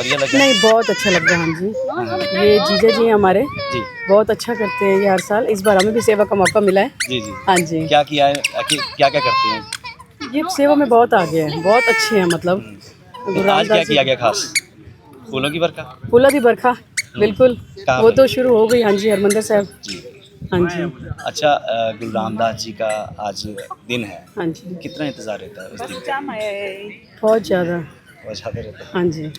नहीं बहुत अच्छा लग रहा है हाँ जी। ये जीजा जी हमारे। जी। बहुत अच्छा करते हैं ये हर साल। इस बार हमें भी सेवा का मौका मिला है। जी जी। हाँ जी। क्या किया है? क्या क्या करते हैं? ये सेवा में बहुत आगे हैं। बहुत अच्छे हैं मतलब। तो आज क्या किया गया खास? फूलों की बरखा? फूला दी बरखा बिल्कुल। वो तो शुरू हो गई हाँ जी हरमंदर साहब। हाँ जी। अच्छा गुरु रामदास जी का आज दिन है। हाँ जी। कितना इंतज़ार रहता है उस दिन बहुत ज़्यादा। बहुत ज़्यादा रहता है। हाँ जी।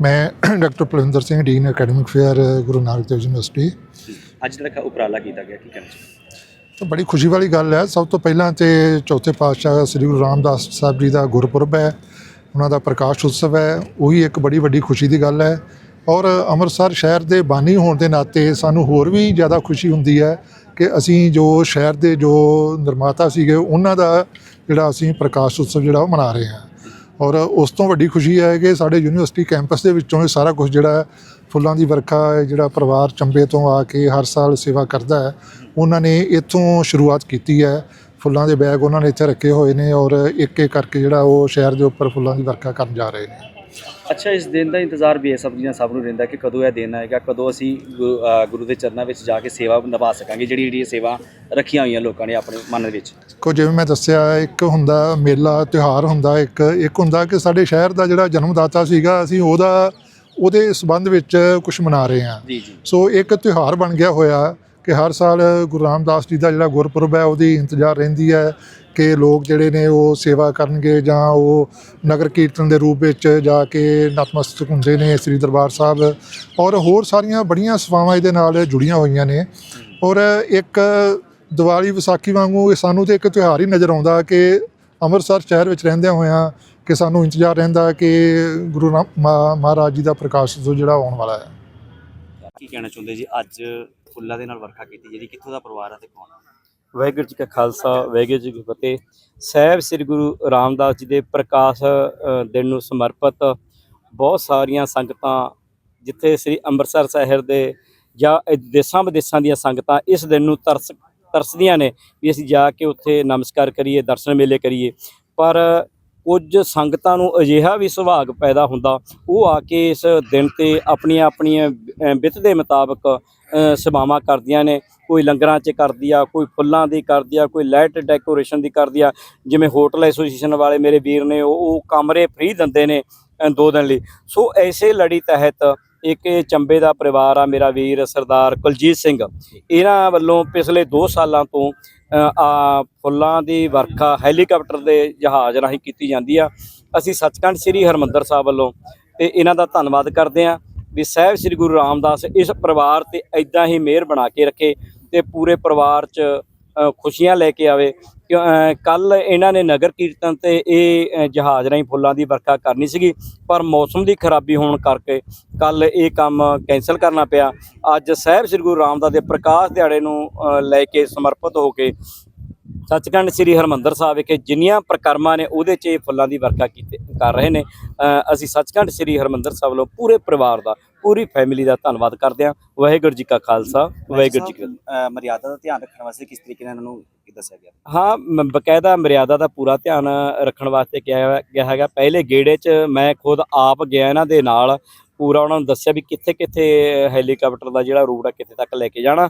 ਮੈਂ doctor Palwinder Singh dean academic fair Guru Nanak Dev university. ਅੱਜ ਜਿਹੜਾ ਉਪਰਾਲਾ ਕੀਤਾ ਗਿਆ ਕੀ ਕਹਿਣਾ ਤਾਂ ਬੜੀ ਖੁਸ਼ੀ ਵਾਲੀ ਗੱਲ ਹੈ। ਸਭ ਤੋਂ ਪਹਿਲਾਂ ਤੇ ਚੌਥੇ ਪਾਤਸ਼ਾਹ ਸ੍ਰੀ ਗੁਰੂ ਰਾਮਦਾਸ ਸਾਹਿਬ ਜੀ ਦਾ ਗੁਰਪੁਰਬ ਹੈ। ਉਹਨਾਂ ਦਾ ਪ੍ਰਕਾਸ਼ ਉਤਸਵ ਹੈ। ਉਹੀ ਇੱਕ ਬੜੀ ਵੱਡੀ ਖੁਸ਼ੀ ਦੀ ਗੱਲ ਹੈ। ਔਰ ਅੰਮ੍ਰਿਤਸਰ ਸ਼ਹਿਰ ਦੇ ਬਾਨੀ ਹੋਣ ਦੇ ਨਾਤੇ ਸਾਨੂੰ ਹੋਰ ਵੀ ਜ਼ਿਆਦਾ ਖੁਸ਼ੀ ਹੁੰਦੀ ਹੈ ਕਿ ਅਸੀਂ ਜੋ ਸ਼ਹਿਰ ਦੇ ਜੋ ਨਿਰਮਾਤਾ ਸੀਗੇ ਉਹਨਾਂ ਦਾ ਜਿਹੜਾ ਅਸੀਂ ਪ੍ਰਕਾਸ਼ ਉਤਸਵ ਜਿਹੜਾ ਉਹ ਮਨਾ ਰਹੇ ਹਾਂ। ਔਰ ਉਸ ਤੋਂ ਵੱਡੀ ਖੁਸ਼ੀ ਹੈ ਕਿ ਸਾਡੇ ਯੂਨੀਵਰਸਿਟੀ ਕੈਂਪਸ ਦੇ ਵਿੱਚੋਂ ਇਹ ਸਾਰਾ ਕੁਝ ਜਿਹੜਾ ਹੈ, ਫੁੱਲਾਂ ਦੀ ਵਰਖਾ ਹੈ ਜਿਹੜਾ ਪਰਿਵਾਰ ਚੰਬੇ ਤੋਂ ਆ ਕੇ ਹਰ ਸਾਲ ਸੇਵਾ ਕਰਦਾ ਹੈ ਉਹਨਾਂ ਨੇ ਇੱਥੋਂ ਸ਼ੁਰੂਆਤ ਕੀਤੀ ਹੈ। ਫੁੱਲਾਂ ਦੇ ਬੈਗ ਉਹਨਾਂ ਨੇ ਇੱਥੇ ਰੱਖੇ ਹੋਏ ਨੇ ਔਰ ਇੱਕ ਇੱਕ ਕਰਕੇ ਜਿਹੜਾ ਉਹ ਸ਼ਹਿਰ ਦੇ ਉੱਪਰ ਫੁੱਲਾਂ ਦੀ ਵਰਖਾ ਕਰਨ ਜਾ ਰਹੇ ਨੇ। ਅੱਛਾ ਇਸ ਦਿਨ ਦਾ ਇੰਤਜ਼ਾਰ ਬੇਸਬ ਦੀਆਂ ਸਭ ਨੂੰ ਰਹਿੰਦਾ ਕਿ ਕਦੋਂ ਇਹ ਦਿਨ ਆਏਗਾ ਕਦੋਂ ਅਸੀਂ ਗੁਰੂ ਦੇ ਚਰਨਾਂ ਵਿੱਚ ਜਾ ਕੇ ਸੇਵਾ ਨਿਭਾ ਸਕਾਂਗੇ ਜਿਹੜੀ ਜਿਹੜੀ ਸੇਵਾ ਰੱਖੀਆਂ ਹੋਈਆਂ ਲੋਕਾਂ ਨੇ ਆਪਣੇ ਮਨ ਵਿੱਚ। ਕੋ ਜਿਵੇਂ ਮੈਂ ਦੱਸਿਆ ਇੱਕ ਹੁੰਦਾ ਮੇਲਾ ਤਿਉਹਾਰ ਹੁੰਦਾ ਇੱਕ ਇੱਕ ਹੁੰਦਾ ਕਿ ਸਾਡੇ ਸ਼ਹਿਰ ਦਾ ਜਿਹੜਾ ਜਨਮਦਾਤਾ ਸੀਗਾ ਅਸੀਂ ਉਹਦਾ ਉਹਦੇ ਸਬੰਧ ਵਿੱਚ ਕੁਝ ਮਨਾ ਰਹੇ ਹਾਂ। ਜੀ ਜੀ। ਸੋ ਇੱਕ ਤਿਉਹਾਰ ਬਣ ਗਿਆ ਹੋਇਆ ਕਿ ਹਰ ਸਾਲ ਗੁਰੂ ਰਾਮਦਾਸ ਜੀ ਦਾ ਜਿਹੜਾ ਗੁਰਪੁਰਬ ਹੈ, ਉਹਦੀ ਇੰਤਜ਼ਾਰ ਰਹਿੰਦੀ ਹੈ ਕਿ ਲੋਕ ਜਿਹੜੇ ਨੇ ਉਹ ਸੇਵਾ ਕਰਨਗੇ ਜਾਂ ਉਹ ਨਗਰ ਕੀਰਤਨ ਦੇ ਰੂਪ ਵਿੱਚ ਜਾ ਕੇ ਨਤਮਸਤਕ ਹੁੰਦੇ ਨੇ ਸ੍ਰੀ ਦਰਬਾਰ ਸਾਹਿਬ। ਔਰ ਹੋਰ ਸਾਰੀਆਂ ਬੜੀਆਂ ਸੇਵਾਵਾਂ ਇਹਦੇ ਨਾਲ ਜੁੜੀਆਂ ਹੋਈਆਂ ਨੇ। ਔਰ ਇੱਕ ਦੀਵਾਲੀ ਵਿਸਾਖੀ ਵਾਂਗੂ ਇਹ ਸਾਨੂੰ ਤੇ ਇੱਕ ਤਿਉਹਾਰ ਹੀ ਨਜ਼ਰ ਆਉਂਦਾ ਕਿ ਅੰਮ੍ਰਿਤਸਰ ਸ਼ਹਿਰ ਵਿੱਚ ਰਹਿੰਦਿਆਂ ਹੋਇਆਂ ਕਿ ਸਾਨੂੰ ਇੰਤਜ਼ਾਰ ਰਹਿੰਦਾ ਕਿ ਗੁਰੂ ਰਾਮ ਮਹਾ- ਮਹਾਰਾਜ ਜੀ ਦਾ ਪ੍ਰਕਾਸ਼ ਉਤਸਵ ਜਿਹੜਾ ਆਉਣ ਵਾਲਾ ਹੈ। ਕੀ ਕਹਿਣਾ ਚਾਹੁੰਦੇ ਜੀ? ਅੱਜ ਫੁੱਲਾਂ ਦੇ ਨਾਲ ਵਰਖਾ ਕੀਤੀ ਜਿਹੜੀ ਕਿੱਥੋਂ ਦਾ ਪਰਿਵਾਰ ਹੈ ਤੇ ਕੌਣ ਹੈ ਵਾਹਿਗੁਰੂ ਜੀ ਕਾ ਖਾਲਸਾ, ਵਾਹਿਗੁਰੂ ਜੀ ਕੀ ਫਤਿਹ। ਸਾਹਿਬ ਸ੍ਰੀ ਗੁਰੂ ਰਾਮਦਾਸ ਜੀ ਦੇ ਪ੍ਰਕਾਸ਼ ਦਿਨ ਨੂੰ ਸਮਰਪਿਤ ਬਹੁਤ ਸਾਰੀਆਂ ਸੰਗਤਾਂ ਜਿੱਥੇ ਸ੍ਰੀ ਅੰਮ੍ਰਿਤਸਰ ਸ਼ਹਿਰ ਦੇ ਜਾਂ ਦੇਸਾਂ ਵਿਦੇਸਾਂ ਦੀਆਂ ਸੰਗਤਾਂ ਇਸ ਦਿਨ ਨੂੰ ਤਰਸ, ਤਰਸਦੀਆਂ ਨੇ ਵੀ ਅਸੀਂ ਜਾ ਕੇ ਉੱਥੇ ਨਮਸਕਾਰ ਕਰੀਏ, ਦਰਸ਼ਨ ਮੇਲੇ ਕਰੀਏ। ਪਰ ਕੁਝ ਸੰਗਤਾਂ ਨੂੰ ਅਜਿਹਾ ਵੀ ਸੁਭਾਗ ਪੈਦਾ ਹੁੰਦਾ, ਉਹ ਆ ਕੇ ਇਸ ਦਿਨ ਤੇ ਆਪਣੀਆਂ ਆਪਣੀਆਂ ਵਿੱਤ ਦੇ ਮੁਤਾਬਕ ਸੇਵਾਵਾਂ ਕਰਦੀਆਂ ਨੇ। ਕੋਈ ਲੰਗਰਾਂ 'ਚ ਕਰਦੀ ਆ, ਕੋਈ ਫੁੱਲਾਂ ਦੀ ਕਰਦੀ ਆ, ਕੋਈ ਲਾਈਟ ਡੈਕੋਰੇਸ਼ਨ ਦੀ ਕਰਦੀ ਆ। ਜਿਵੇਂ ਹੋਟਲ ਐਸੋਸੀਏਸ਼ਨ ਵਾਲੇ ਮੇਰੇ ਵੀਰ ਨੇ, ਉਹ ਉਹ ਕਮਰੇ ਫ੍ਰੀ ਦਿੰਦੇ ਨੇ ਦੋ ਦਿਨ ਲਈ। ਸੋ ਐਸੇ ਲੜੀ ਤਹਿਤ ਇੱਕ ਇਹ ਚੰਬੇ ਦਾ ਪਰਿਵਾਰ ਆ ਮੇਰਾ ਵੀਰ ਸਰਦਾਰ ਕੁਲਜੀਤ ਸਿੰਘ। ਇਹਨਾਂ ਵੱਲੋਂ ਪਿਛਲੇ 2 ਸਾਲਾਂ ਤੋਂ ਫੁੱਲਾਂ ਦੀ ਵਰਖਾ ਹੈਲੀਕਾਪਟਰ ਦੇ ਜਹਾਜ਼ ਰਾਹੀਂ ਕੀਤੀ ਜਾਂਦੀ ਆ। ਅਸੀਂ ਸੱਚਖੰਡ ਸ੍ਰੀ ਹਰਮੰਦਰ ਸਾਹਿਬ ਵੱਲੋਂ ਤੇ ਇਹਨਾਂ ਦਾ ਧੰਨਵਾਦ ਕਰਦੇ ਆ ਵੀ ਸਾਹਿਬ ਸ੍ਰੀ ਗੁਰੂ ਰਾਮਦਾਸ ਇਸ ਪਰਿਵਾਰ ਤੇ ਐਦਾਂ ਹੀ ਮਿਹਰ ਬਣਾ ਕੇ ਰੱਖੇ ਤੇ ਪੂਰੇ ਪਰਿਵਾਰ 'ਚ ਖੁਸ਼ੀਆਂ ਲੈ ਕੇ ਆਵੇ। ਕੱਲ ਇਹਨਾਂ ਨੇ ਨਗਰ ਕੀਰਤਨ ਤੇ ਇਹ ਜਹਾਜ਼ ਰਾਹੀਂ ਫੁੱਲਾਂ ਦੀ ਵਰਖਾ ਕਰਨੀ ਸੀਗੀ, ਪਰ ਮੌਸਮ ਦੀ ਖਰਾਬੀ ਹੋਣ ਕਰਕੇ ਕੱਲ ਇਹ ਕੰਮ ਕੈਂਸਲ ਕਰਨਾ ਪਿਆ। ਅੱਜ ਸਾਹਿਬ ਸ੍ਰੀ ਗੁਰੂ ਰਾਮਦਾਸ ਦੇ ਪ੍ਰਕਾਸ਼ ਦਿਹਾੜੇ ਨੂੰ ਲੈ ਕੇ ਸਮਰਪਿਤ ਹੋ ਕੇ ਸੱਚਖੰਡ ਸ੍ਰੀ ਹਰਮੰਦਰ ਸਾਹਿਬ ਵਿਖੇ ਜਿੰਨੀਆਂ ਪ੍ਰਕਰਮਾਂ ਨੇ, ਉਹਦੇ 'ਚ ਇਹ ਫੁੱਲਾਂ ਦੀ ਵਰਖਾ ਕੀਤੇ, ਕਰ ਰਹੇ ਨੇ। ਅਸੀਂ ਸੱਚਖੰਡ ਸ੍ਰੀ ਹਰਮੰਦਰ ਸਾਹਿਬ ਵੱਲੋਂ ਪੂਰੇ ਪਰਿਵਾਰ ਦਾ ਪੂਰੀ ਫੈਮਿਲੀ ਦਾ ਧੰਨਵਾਦ ਕਰਦੇ ਹਾਂ। ਵਾਹਿਗੁਰੂ ਜੀ ਕਾ ਖਾਲਸਾ ਵਾਹਿਗੁਰੂ ਜੀ ਕੀ ਫਤਿਹ। ਮਰਿਆਦਾ ਦਾ ਧਿਆਨ ਰੱਖਣ ਵਾਸਤੇ ਕਿਸ ਤਰੀਕੇ ਨਾਲ ਇਹਨਾਂ ਨੂੰ ਦੱਸਿਆ ਗਿਆ? ਹਾਂ ਬਕਾਇਦਾ ਮਰਿਆਦਾ ਦਾ ਪੂਰਾ ਧਿਆਨ ਰੱਖਣ ਵਾਸਤੇ ਕਿਹਾ ਗਿਆ ਹੈਗਾ। ਪਹਿਲੇ ਗੇੜੇ 'ਚ ਮੈਂ ਖੁਦ ਆਪ ਗਿਆ ਇਹਨਾਂ ਦੇ ਨਾਲ। ਪੂਰਾ ਉਹਨਾਂ ਨੂੰ ਦੱਸਿਆ ਵੀ ਕਿੱਥੇ ਕਿੱਥੇ ਹੈਲੀਕਾਪਟਰ ਦਾ ਜਿਹੜਾ ਰੂਟ ਆ ਕਿੱਥੇ ਤੱਕ ਲੈ ਕੇ ਜਾਣਾ।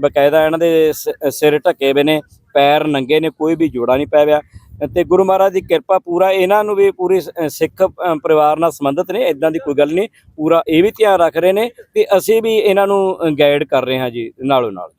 ਬਕਾਇਦਾ ਇਹਨਾਂ ਦੇ ਸਿਰ ਢੱਕੇ ਹੋਏ ਨੇ ਪੈਰ ਨੰਗੇ ਨੇ ਕੋਈ ਵੀ ਜੋੜਾ ਨਹੀਂ ਪੈ ਪਿਆ ਤੇ ਗੁਰੂ ਮਹਾਰਾਜ ਦੀ ਕਿਰਪਾ ਪੂਰਾ ਇਹਨਾਂ ਨੂੰ ਵੀ ਪੂਰੀ ਸਿੱਖ ਪਰਿਵਾਰ ਨਾਲ ਸੰਬੰਧਿਤ ਨੇ ਇਦਾਂ ਦੀ ਕੋਈ ਗੱਲ ਨਹੀਂ, ਪੂਰਾ ਇਹ ਵੀ ਧਿਆਨ ਰੱਖ ਰਹੇ ਨੇ ਤੇ ਅਸੀਂ ਵੀ ਇਹਨਾਂ ਨੂੰ ਗਾਈਡ ਕਰ ਰਹੇ ਹਾਂ ਜੀ, ਨਾਲੋਂ ਨਾਲ।